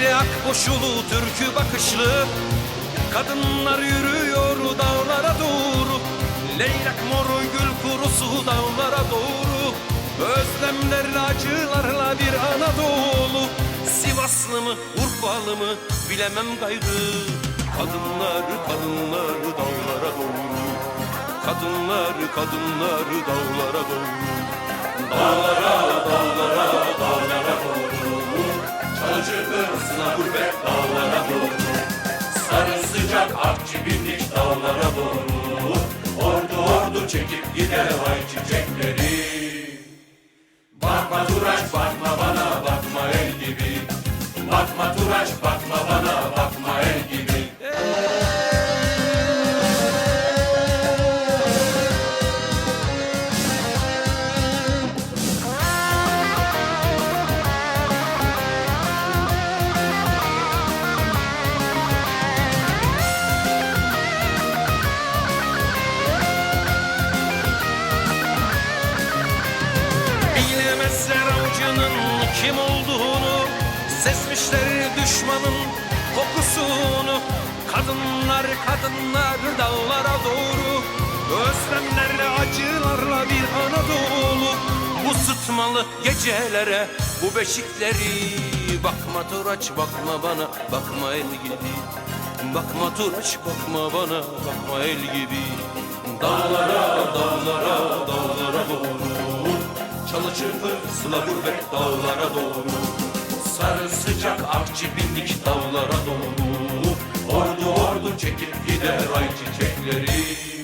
Dile akboşulu türkü bakışlı Kadınlar yürüyor dağlara doğru Leylak moru gül kurusu dağlara doğru Özlemlerle acılarla bir Anadolu Sivaslı mı Urfalı mı bilemem gayrı Kadınlar kadınlar dağlara doğru Kadınlar kadınlar dağlara doğru Acıkırsına çekip gider ay çiçekleri. Bakma Turaç bakma bana bakma el gibi. Bakma Turaç bakma bana kim olduğunu Sezmişler düşmanın kokusunu. Kadınlar kadınlar dağlara doğru Özlemlerle acılarla bir Anadolu. Bu sıtmalı gecelere bu beşikleri. Bakma Turaç bakma bana bakma el gibi. Bakma Turaç bakma bana bakma el gibi. Dağlara Çırpı sıla gurbet dağlara doğru. Sarı sıcak akçı bindik dağlara doğru. Ordu ordu çekip gider ay çiçekleri